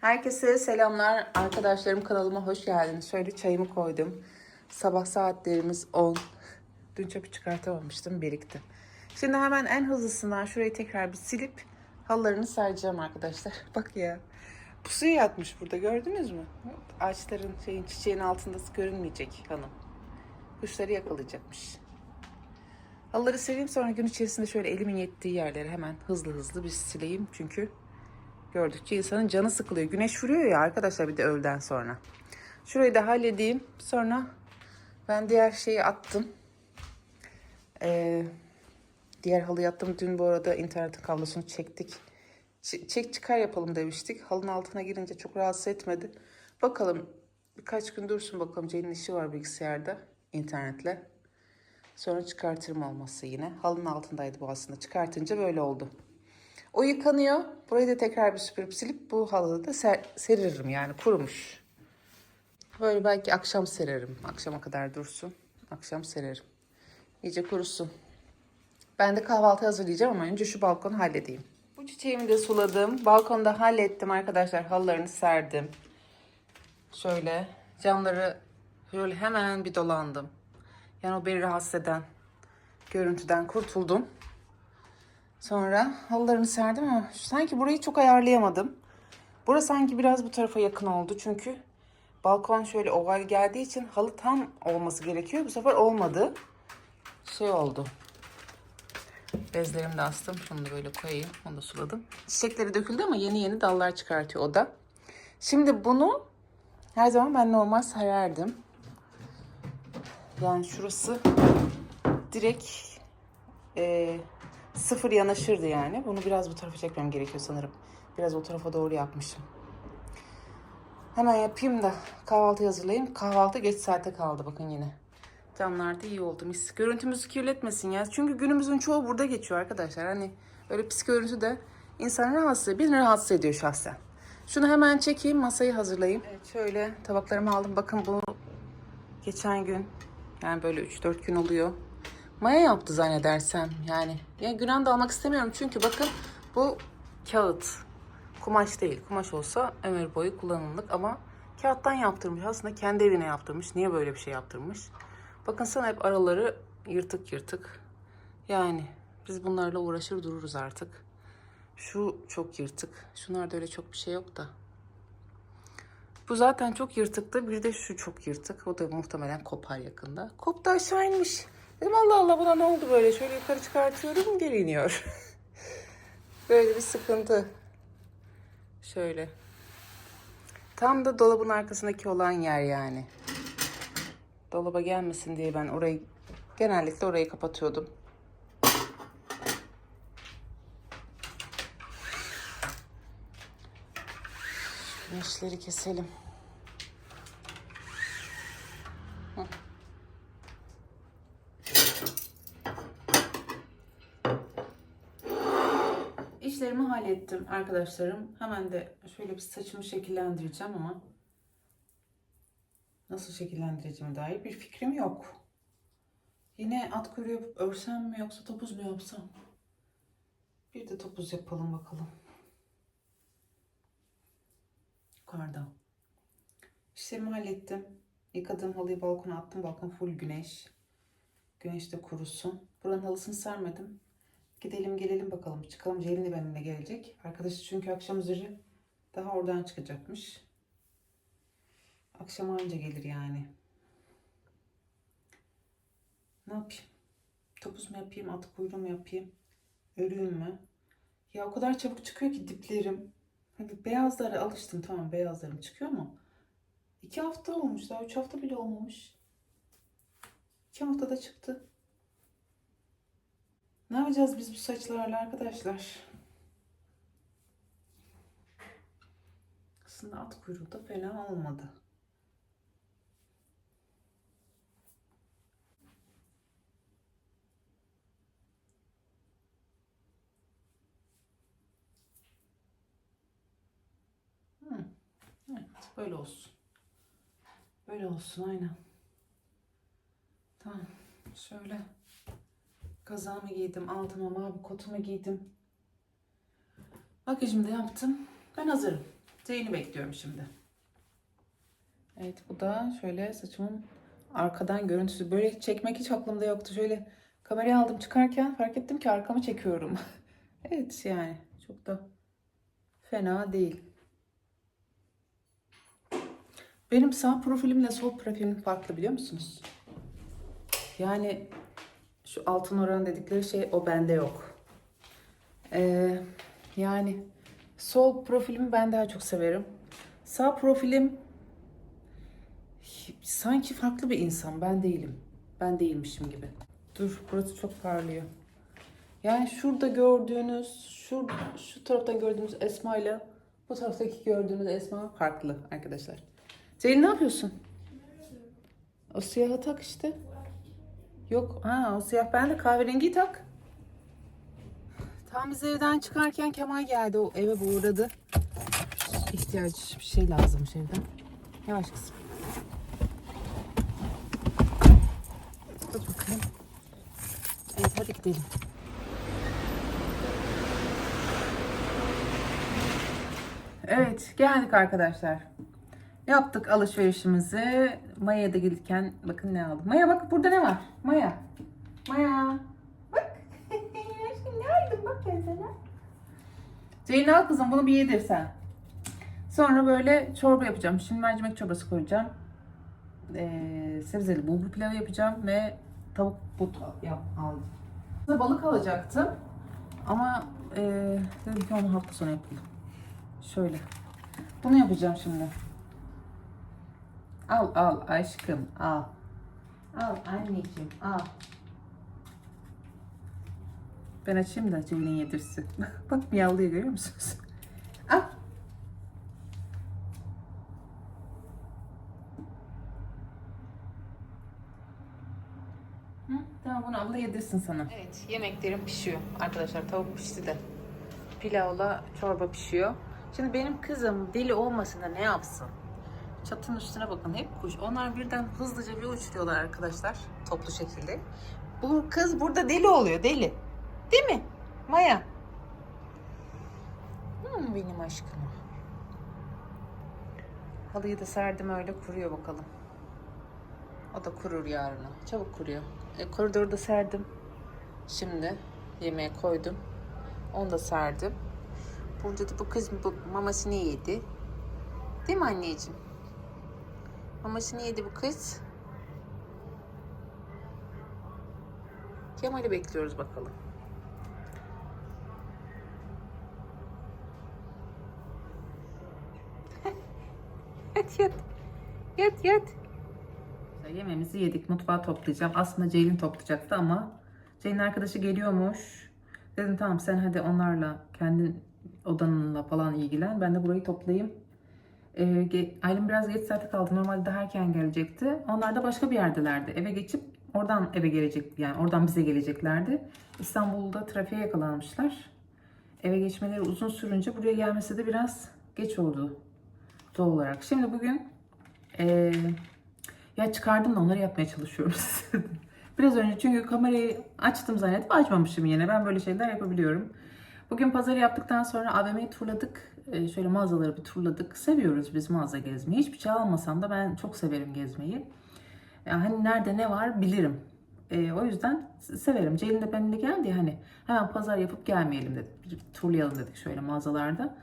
Herkese selamlar. Arkadaşlarım kanalıma hoş geldiniz. Şöyle çayımı koydum. Sabah saatlerimiz 10. Dün çöpü çıkartamamıştım. Birikti. Şimdi hemen en hızlısından şurayı tekrar bir silip halılarını sereceğim arkadaşlar. Bak ya. Pusuya yatmış burada gördünüz mü? Ağaçların şeyin çiçeğin altında görünmeyecek hanım. Kuşları yakalayacakmış. Halıları sereyim sonra gün içerisinde şöyle elimin yettiği yerleri hemen hızlı hızlı bir sileyim. Çünkü gördükçe insanın canı sıkılıyor. Güneş vuruyor ya arkadaşlar bir de öğleden sonra. Şurayı da halledeyim. Sonra ben diğer şeyi attım. Ee, diğer halıyı attım. Dün bu arada internetin kablosunu çektik. Ç- çek çıkar yapalım demiştik. Halının altına girince çok rahatsız etmedi. Bakalım birkaç gün dursun bakalım. Ceylin işi var bilgisayarda internetle. Sonra çıkartırım olmazsa yine. Halının altındaydı bu aslında. Çıkartınca böyle oldu. O yıkanıyor. Burayı da tekrar bir süpürüp silip bu halıda da ser- seririm yani kurumuş. Böyle belki akşam sererim. Akşama kadar dursun. Akşam sererim. İyice kurusun. Ben de kahvaltı hazırlayacağım ama önce şu balkonu halledeyim. Bu çiçeğimi de suladım. Balkonda hallettim arkadaşlar. Halılarını serdim. Şöyle camları şöyle hemen bir dolandım. Yani o beni rahatsız eden görüntüden kurtuldum. Sonra halılarını serdim ama sanki burayı çok ayarlayamadım. Burası sanki biraz bu tarafa yakın oldu çünkü balkon şöyle oval geldiği için halı tam olması gerekiyor. Bu sefer olmadı. Şey oldu. Bezlerimi de astım. Şunu da böyle koyayım. Onu da suladım. Çiçekleri döküldü ama yeni yeni dallar çıkartıyor o da. Şimdi bunu her zaman ben normal sererdim. Yani şurası direkt e, sıfır yanaşırdı yani. Bunu biraz bu tarafa çekmem gerekiyor sanırım. Biraz o tarafa doğru yapmışım. Hemen yapayım da kahvaltı hazırlayayım. Kahvaltı geç saate kaldı bakın yine. Camlar da iyi oldu mis. Görüntümüzü kirletmesin ya. Çünkü günümüzün çoğu burada geçiyor arkadaşlar. Hani öyle pis görüntü de insanı rahatsız. Beni rahatsız ediyor şahsen. Şunu hemen çekeyim masayı hazırlayayım. Evet şöyle tabaklarımı aldım. Bakın bu geçen gün yani böyle 3-4 gün oluyor. Maya yaptı zannedersem yani. Yani günah da almak istemiyorum çünkü bakın bu kağıt. Kumaş değil. Kumaş olsa ömür boyu kullanımlık ama kağıttan yaptırmış. Aslında kendi evine yaptırmış. Niye böyle bir şey yaptırmış? Bakın sana hep araları yırtık yırtık. Yani biz bunlarla uğraşır dururuz artık. Şu çok yırtık. Şunlarda öyle çok bir şey yok da. Bu zaten çok yırtıktı. Bir de şu çok yırtık. O da muhtemelen kopar yakında. Koptu aşağı inmiş. Dedim Allah Allah buna ne oldu böyle? Şöyle yukarı çıkartıyorum geri iniyor. böyle bir sıkıntı. Şöyle. Tam da dolabın arkasındaki olan yer yani. Dolaba gelmesin diye ben orayı genellikle orayı kapatıyordum. Güneşleri keselim. Hı. İşlerimi hallettim arkadaşlarım. Hemen de şöyle bir saçımı şekillendireceğim ama nasıl şekillendireceğime dair bir fikrim yok. Yine at kuyruğu yapıp örsem mi yoksa topuz mu yapsam? Bir de topuz yapalım bakalım. Yukarıda. İşlerimi hallettim. Yıkadığım halıyı balkona attım. Balkon full güneş. Güneş de kurusun. Buranın halısını sermedim. Gidelim gelelim bakalım. Çıkalım Ceylin de benimle gelecek. Arkadaşı çünkü akşam üzeri daha oradan çıkacakmış. Akşam anca gelir yani. Ne yapayım? Topuz mu yapayım, at kuyruğu mu yapayım? Öreyim mü? Ya o kadar çabuk çıkıyor ki diplerim. Hani beyazlara alıştım tamam beyazlarım çıkıyor ama iki hafta olmuş daha üç hafta bile olmamış. İki haftada çıktı. Ne yapacağız biz bu saçlarla arkadaşlar? Aslında at kuyruğu da fena olmadı. Böyle olsun. Böyle olsun aynen. Tamam. Şöyle kazağımı giydim, altıma mavi kotumu giydim. Makyajımı da yaptım. Ben hazırım. Zeyn'i bekliyorum şimdi. Evet bu da şöyle saçımın arkadan görüntüsü. Böyle çekmek hiç aklımda yoktu. Şöyle kamerayı aldım çıkarken fark ettim ki arkamı çekiyorum. evet yani çok da fena değil. Benim sağ profilimle sol profilim farklı biliyor musunuz? Yani şu altın oran dedikleri şey o bende yok. Ee, yani sol profilimi ben daha çok severim. Sağ profilim sanki farklı bir insan. Ben değilim. Ben değilmişim gibi. Dur burası çok parlıyor. Yani şurada gördüğünüz, şu, şu taraftan gördüğünüz Esma ile bu taraftaki gördüğünüz Esma farklı arkadaşlar. Ceylin ne yapıyorsun? O siyahı tak işte. Yok, ha o siyah. Ben de kahverengi tak. Tam biz evden çıkarken Kemal geldi. O eve uğradı. İhtiyaç bir şey lazımmış evden. Yavaş kızım. Tut bakalım. Evet hadi gidelim. Evet geldik arkadaşlar. Yaptık alışverişimizi. Maya'ya da gelirken bakın ne aldım. Maya bak burada ne var? Maya. Maya. Bak. Ne aldım bak sana. Ceylin al kızım bunu bir yedir sen. Sonra böyle çorba yapacağım. Şimdi mercimek çorbası koyacağım. Ee, sebzeli bulgur pilavı yapacağım ve tavuk but yap, aldım. Balık alacaktım. Ama e, dedim ki onu hafta sonu yapalım. Şöyle. Bunu yapacağım şimdi. Al al aşkım al. Al anneciğim al. Ben açayım da Cemil'in yedirsin. Bak miyavlıyor görüyor musunuz? Al. Tamam bunu abla yedirsin sana. Evet yemeklerim pişiyor. Arkadaşlar tavuk pişti de. Pilavla çorba pişiyor. Şimdi benim kızım deli olmasın da ne yapsın? Çatının üstüne bakın hep kuş. Onlar birden hızlıca bir uçuruyorlar arkadaşlar. Toplu şekilde. Bu kız burada deli oluyor deli. Değil mi? Maya. Hmm, benim aşkım. Halıyı da serdim öyle kuruyor bakalım. O da kurur yarına. Çabuk kuruyor. E, koridorda serdim. Şimdi yemeğe koydum. Onu da serdim. Burada da bu kız bu mamasını yedi. Değil mi anneciğim? Mamasını yedi bu kız. Kemal'i bekliyoruz bakalım. yat yat. Yat yat. Yemeğimizi yedik. Mutfağı toplayacağım. Aslında Ceylin toplayacaktı ama Ceylin arkadaşı geliyormuş. Dedim tamam sen hadi onlarla kendi odanınla falan ilgilen. Ben de burayı toplayayım. Ge- Aylin biraz geç saate kaldı. Normalde daha erken gelecekti. Onlar da başka bir yerdelerdi. Eve geçip oradan eve gelecek yani oradan bize geleceklerdi. İstanbul'da trafiğe yakalanmışlar. Eve geçmeleri uzun sürünce buraya gelmesi de biraz geç oldu doğal olarak. Şimdi bugün eee, ya çıkardım da onları yapmaya çalışıyoruz. biraz önce çünkü kamerayı açtım zannedip açmamışım yine. Ben böyle şeyler yapabiliyorum. Bugün pazarı yaptıktan sonra AVM'yi turladık. Ee, şöyle mağazaları bir turladık. Seviyoruz biz mağaza gezmeyi. Hiçbir şey almasam da ben çok severim gezmeyi. Yani hani nerede ne var bilirim. Ee, o yüzden severim. Ceylin de benimle geldi hani hemen pazar yapıp gelmeyelim dedik. Bir turlayalım dedik şöyle mağazalarda.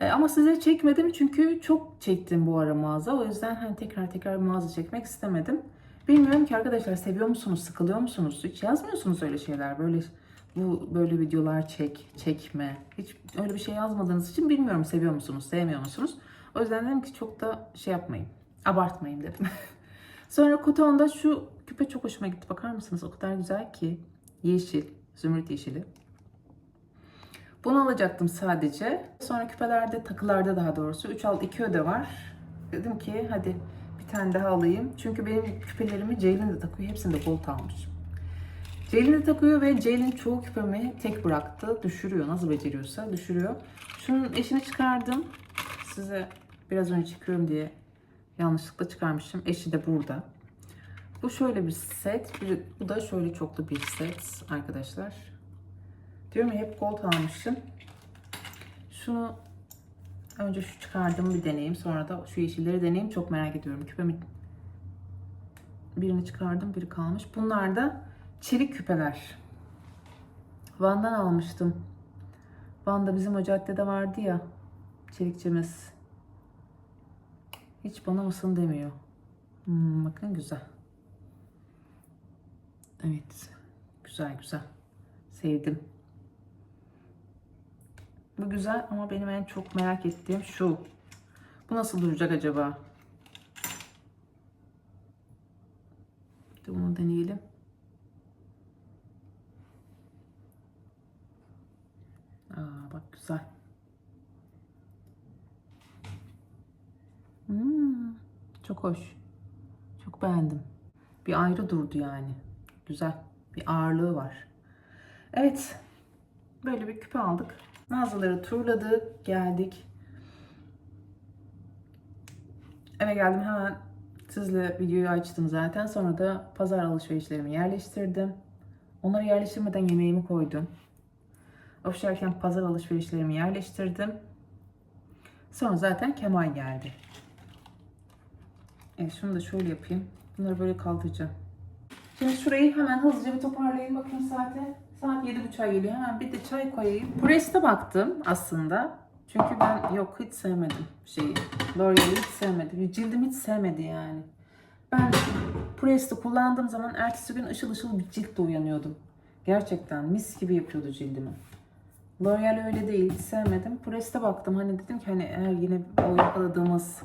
Ee, ama size çekmedim çünkü çok çektim bu ara mağaza. O yüzden hani tekrar tekrar mağaza çekmek istemedim. Bilmiyorum ki arkadaşlar seviyor musunuz, sıkılıyor musunuz? Hiç yazmıyorsunuz öyle şeyler. Böyle bu böyle videolar çek, çekme. Hiç öyle bir şey yazmadığınız için bilmiyorum seviyor musunuz, sevmiyor musunuz? O yüzden dedim ki çok da şey yapmayın. Abartmayın dedim. Sonra Koton'da şu küpe çok hoşuma gitti. Bakar mısınız? O kadar güzel ki. Yeşil, zümrüt yeşili. Bunu alacaktım sadece. Sonra küpelerde, takılarda daha doğrusu 3 al 2 öde var. Dedim ki hadi bir tane daha alayım. Çünkü benim küpelerimi Ceylin de takıyor. Hepsini de gold almışım. Ceylin de takıyor ve Ceylin çoğu küpemi tek bıraktı. Düşürüyor. Nasıl beceriyorsa düşürüyor. Şunun eşini çıkardım. Size biraz önce çıkıyorum diye yanlışlıkla çıkarmışım. Eşi de burada. Bu şöyle bir set. Bu da şöyle çoklu bir set arkadaşlar. Diyorum ya hep gold almışım. Şunu Önce şu çıkardığımı bir deneyeyim. Sonra da şu yeşilleri deneyeyim. Çok merak ediyorum. Küpemi birini çıkardım. Biri kalmış. Bunlar da çelik küpeler. Van'dan almıştım. Van'da bizim o caddede vardı ya. Çelikçimiz. Hiç bana mısın demiyor. Hmm, bakın güzel. Evet. Güzel güzel. Sevdim. Bu güzel ama benim en çok merak ettiğim şu. Bu nasıl duracak acaba? Bir de bunu deneyelim. Aa bak güzel. Hmm, çok hoş. Çok beğendim. Bir ayrı durdu yani. Güzel. Bir ağırlığı var. Evet. Böyle bir küpe aldık. Mağazaları turladık. Geldik. Eve geldim hemen sizle videoyu açtım zaten. Sonra da pazar alışverişlerimi yerleştirdim. Onları yerleştirmeden yemeğimi koydum. Ofişerken pazar alışverişlerimi yerleştirdim. Sonra zaten Kemal geldi. Evet şunu da şöyle yapayım. Bunları böyle kaldıracağım. Şimdi şurayı hemen hızlıca bir toparlayayım. Bakın saate. Saat 7.30'a geliyor. Hemen bir de çay koyayım. Preste baktım aslında. Çünkü ben yok hiç sevmedim şeyi. L'Oreal'i hiç sevmedim. Cildim hiç sevmedi yani. Ben Preste kullandığım zaman ertesi gün ışıl ışıl bir ciltle uyanıyordum. Gerçekten mis gibi yapıyordu cildimi. L'Oreal öyle değil. Hiç sevmedim. Preste baktım. Hani dedim ki hani eğer yine o yakaladığımız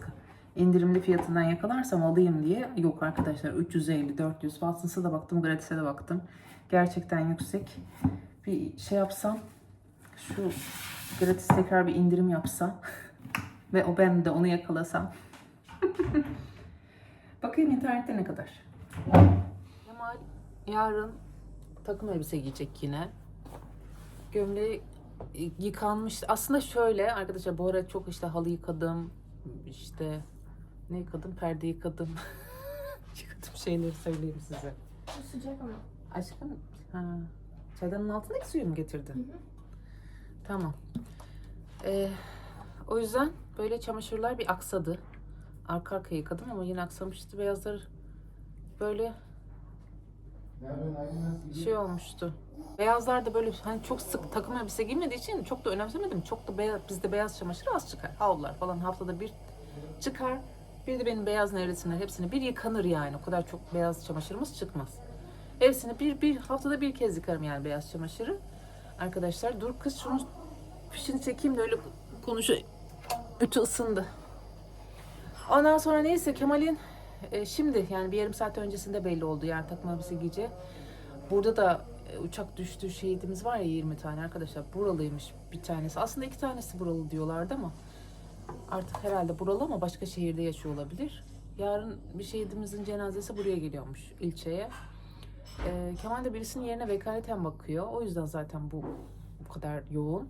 indirimli fiyatından yakalarsam alayım diye. Yok arkadaşlar 350, 400. Watsons'a da baktım, Gratis'e de baktım. Gerçekten yüksek. Bir şey yapsam, şu Gratis tekrar bir indirim yapsa ve o ben de onu yakalasam. Bakayım internette ne kadar. Kemal yarın takım elbise giyecek yine. Gömleği yıkanmış. Aslında şöyle arkadaşlar bu ara çok işte halı yıkadım. işte ne yıkadım? Perde yıkadım. yıkadım şeyleri söyleyeyim size. Bu sıcak ama. Aşkım ha, çaydanın altındaki suyu mu getirdin? Tamam. Ee, o yüzden böyle çamaşırlar bir aksadı. Arka arkaya yıkadım ama yine aksamıştı. Beyazlar böyle şey olmuştu. Beyazlar da böyle hani çok sık takım elbise giymediği için çok da önemsemedim. Çok da beyaz, bizde beyaz çamaşır az çıkar. Havlular falan haftada bir çıkar. Bir de benim beyaz nevresimler hepsini bir yıkanır yani. O kadar çok beyaz çamaşırımız çıkmaz. Hepsini bir, bir haftada bir kez yıkarım yani beyaz çamaşırı. Arkadaşlar dur kız şunu fişini çekeyim de öyle konuşayım. Ütü ısındı. Ondan sonra neyse Kemal'in e, şimdi yani bir yarım saat öncesinde belli oldu yani takım elbise giyeceği. Burada da uçak düştü şehidimiz var ya 20 tane arkadaşlar. Buralıymış bir tanesi. Aslında iki tanesi buralı diyorlardı ama artık herhalde buralı ama başka şehirde yaşıyor olabilir. Yarın bir şehidimizin cenazesi buraya geliyormuş ilçeye. E, Kemal de birisinin yerine vekaleten bakıyor. O yüzden zaten bu bu kadar yoğun.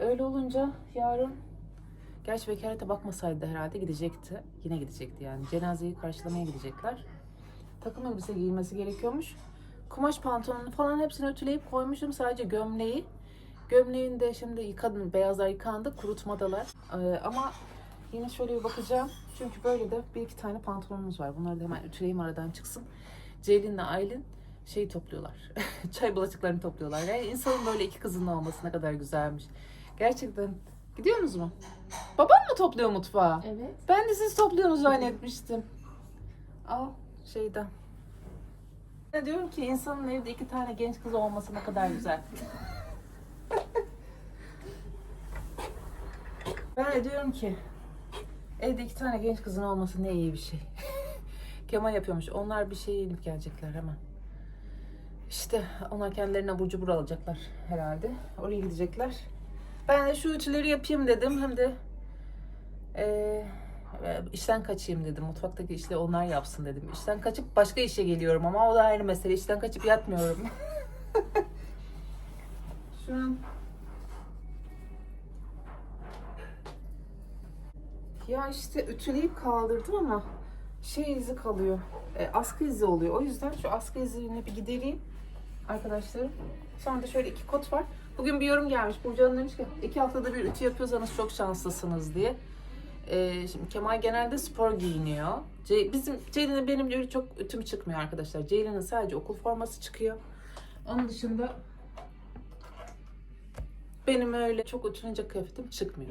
Öyle olunca yarın Gerçi vekalete bakmasaydı herhalde gidecekti. Yine gidecekti yani. Cenazeyi karşılamaya gidecekler. Takım elbise giyilmesi gerekiyormuş. Kumaş pantolonu falan hepsini ütüleyip koymuşum. Sadece gömleği. Gömleğini de şimdi yıkadım. Beyazlar yıkandı. Kurutmadalar. Ee, ama yine şöyle bir bakacağım. Çünkü böyle de bir iki tane pantolonumuz var. Bunları da hemen ütüleyeyim aradan çıksın. Ceylin'le Aylin şey topluyorlar. Çay bulaşıklarını topluyorlar. Yani insanın böyle iki kızının olması ne kadar güzelmiş. Gerçekten Gidiyor musunuz mu? Baban mı topluyor mutfağı? Evet. Ben de siz topluyorsunuz zannetmiştim. Al şeyden. Ne diyorum ki insanın evde iki tane genç kız olması ne kadar güzel. ben diyorum ki evde iki tane genç kızın olması ne iyi bir şey. Kemal yapıyormuş. Onlar bir şey inip gelecekler hemen. İşte onlar kendilerine abur cubur alacaklar herhalde. Oraya gidecekler. Ben de şu ütüleri yapayım dedim. Hem de eee, işten kaçayım dedim. Mutfaktaki işleri onlar yapsın dedim. İşten kaçıp başka işe geliyorum ama o da ayrı mesele. İşten kaçıp yatmıyorum. şu an ya işte ütüleyip kaldırdım ama şey izi kalıyor. E, askı izi oluyor. O yüzden şu askı izini bir gidereyim arkadaşlarım. Sonra da şöyle iki kot var. Bugün bir yorum gelmiş. Burcu Hanım demiş ki iki haftada bir ütü yapıyorsanız çok şanslısınız diye. Ee, şimdi Kemal genelde spor giyiniyor. Ce- bizim Ceylin'e benim öyle çok ütüm çıkmıyor arkadaşlar. Ceylin'in sadece okul forması çıkıyor. Onun dışında benim öyle çok ütülünce kıyafetim çıkmıyor.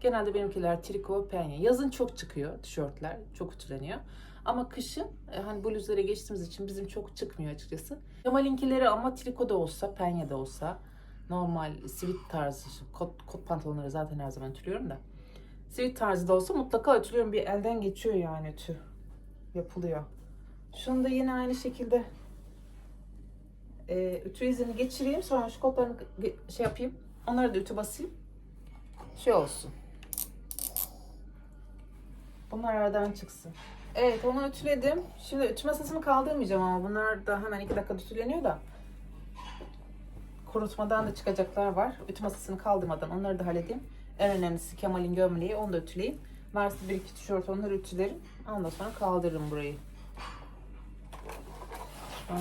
Genelde benimkiler triko, penye. Yazın çok çıkıyor tişörtler, çok ütüleniyor. Ama kışın e, hani bluzlara geçtiğimiz için bizim çok çıkmıyor açıkçası. Kemal'inkileri ama triko da olsa, penye de olsa normal sivit tarzı, kot, kot pantolonları zaten her zaman ütülüyorum da. Sivit tarzı da olsa mutlaka ütülüyorum. Bir elden geçiyor yani ütü. Yapılıyor. Şunu da yine aynı şekilde e, ütü izini geçireyim. Sonra şu kotlarını şey yapayım. Onları da ütü basayım. Şey olsun. Bunlar aradan çıksın. Evet onu ütüledim. Şimdi ütü masasını kaldırmayacağım ama bunlar da hemen iki dakika ütüleniyor da. Kurutmadan da çıkacaklar var. Ütü masasını kaldırmadan onları da halledeyim. En önemlisi Kemal'in gömleği onu da ütüleyeyim. Varsa bir iki tişört onları ütülerim. Ondan sonra kaldırırım burayı. Ay,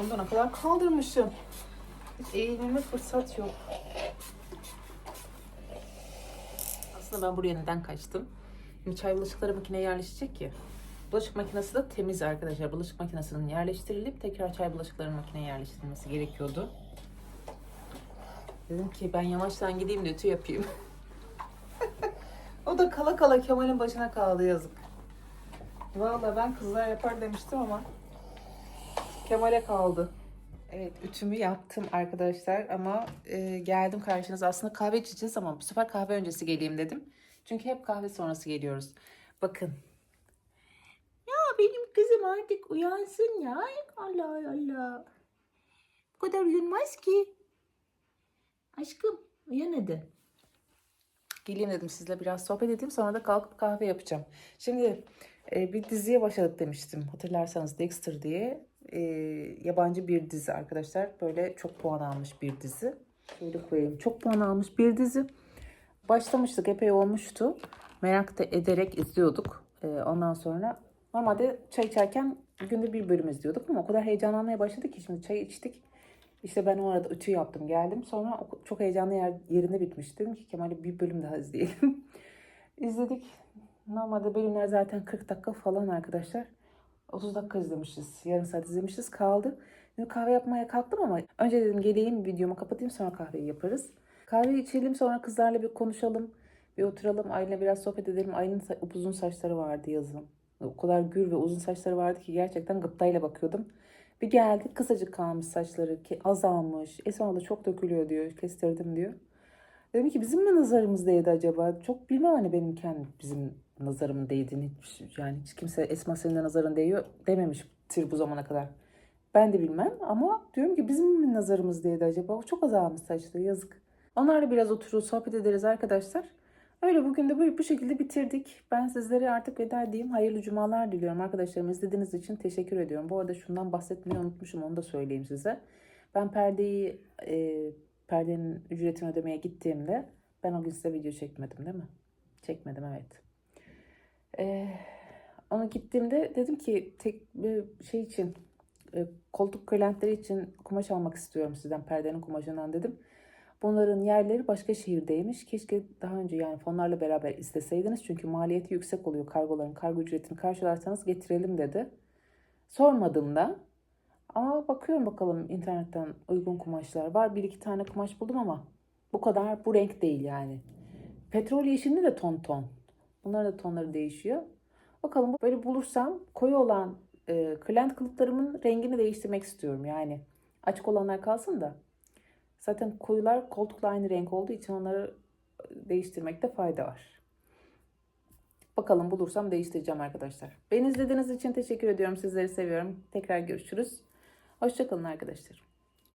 bundan ne kadar kaldırmışım. Hiç eğilmeme fırsat yok. Aslında ben buraya neden kaçtım? Şimdi çay bulaşıkları makineye yerleşecek ya. Bulaşık makinesi de temiz arkadaşlar. Bulaşık makinesinin yerleştirilip tekrar çay bulaşıklarının makineye yerleştirilmesi gerekiyordu. Dedim ki ben yavaştan gideyim de ütü yapayım. o da kala kala Kemal'in başına kaldı yazık. Vallahi ben kızlar yapar demiştim ama Kemal'e kaldı. Evet ütümü yaptım arkadaşlar ama e, geldim karşınıza. Aslında kahve içeceğiz ama bu sefer kahve öncesi geleyim dedim. Çünkü hep kahve sonrası geliyoruz. Bakın. Ya benim kızım artık uyansın ya. Allah Allah. Bu kadar uyunmaz ki. Aşkım uyan hadi. Geleyim dedim sizle biraz sohbet edeyim sonra da kalkıp kahve yapacağım. Şimdi e, bir diziye başladık demiştim. Hatırlarsanız Dexter diye e, yabancı bir dizi arkadaşlar. Böyle çok puan almış bir dizi. Şöyle koyayım. Çok puan almış bir dizi. Başlamıştık epey olmuştu. Merak da ederek izliyorduk. E, ondan sonra normalde çay içerken günde bir bölüm izliyorduk ama o kadar heyecanlanmaya başladık ki şimdi çay içtik. İşte ben o arada ütü yaptım geldim. Sonra çok heyecanlı yer, yerinde bitmiş. Dedim ki Kemal'e bir bölüm daha izleyelim. İzledik. Normalde bölümler zaten 40 dakika falan arkadaşlar. 30 dakika izlemişiz. Yarım saat izlemişiz. Kaldı. Şimdi kahve yapmaya kalktım ama önce dedim geleyim videomu kapatayım sonra kahveyi yaparız. Kahve içelim sonra kızlarla bir konuşalım. Bir oturalım. Aylin'le biraz sohbet edelim. Aylin'in uzun saçları vardı yazın. O kadar gür ve uzun saçları vardı ki gerçekten gıptayla bakıyordum. Bir geldik kısacık kalmış saçları ki azalmış. E sonra da çok dökülüyor diyor. Kestirdim diyor. Dedim ki bizim mi nazarımız değdi acaba? Çok bilmem hani benim kendi bizim nazarımın değdiğini. Yani hiç kimse Esma senin de nazarın değiyor dememiştir bu zamana kadar. Ben de bilmem ama diyorum ki bizim mi nazarımız değdi acaba? O çok azalmış saçları yazık. Onlarla biraz oturur sohbet ederiz arkadaşlar. Öyle bugün de bu şekilde bitirdik. Ben sizlere artık veda edeyim. Hayırlı cumalar diliyorum arkadaşlarım. İzlediğiniz için teşekkür ediyorum. Bu arada şundan bahsetmeyi unutmuşum. Onu da söyleyeyim size. Ben perdeyi, e, perdenin ücretini ödemeye gittiğimde ben o gün size video çekmedim değil mi? Çekmedim evet. E, onu gittiğimde dedim ki tek bir şey için e, koltuk kölentleri için kumaş almak istiyorum sizden perdenin kumaşından dedim. Bunların yerleri başka şehirdeymiş. Keşke daha önce yani fonlarla beraber isteseydiniz. Çünkü maliyeti yüksek oluyor kargoların. Kargo ücretini karşılarsanız getirelim dedi. Sormadım da. Ama bakıyorum bakalım internetten uygun kumaşlar var. Bir iki tane kumaş buldum ama bu kadar bu renk değil yani. Petrol yeşilinde de ton ton. Bunların da tonları değişiyor. Bakalım böyle bulursam koyu olan e, klant kılıklarımın rengini değiştirmek istiyorum. Yani açık olanlar kalsın da. Zaten koyular koltukla aynı renk olduğu için onları değiştirmekte fayda var. Bakalım bulursam değiştireceğim arkadaşlar. Beni izlediğiniz için teşekkür ediyorum. Sizleri seviyorum. Tekrar görüşürüz. Hoşçakalın arkadaşlar.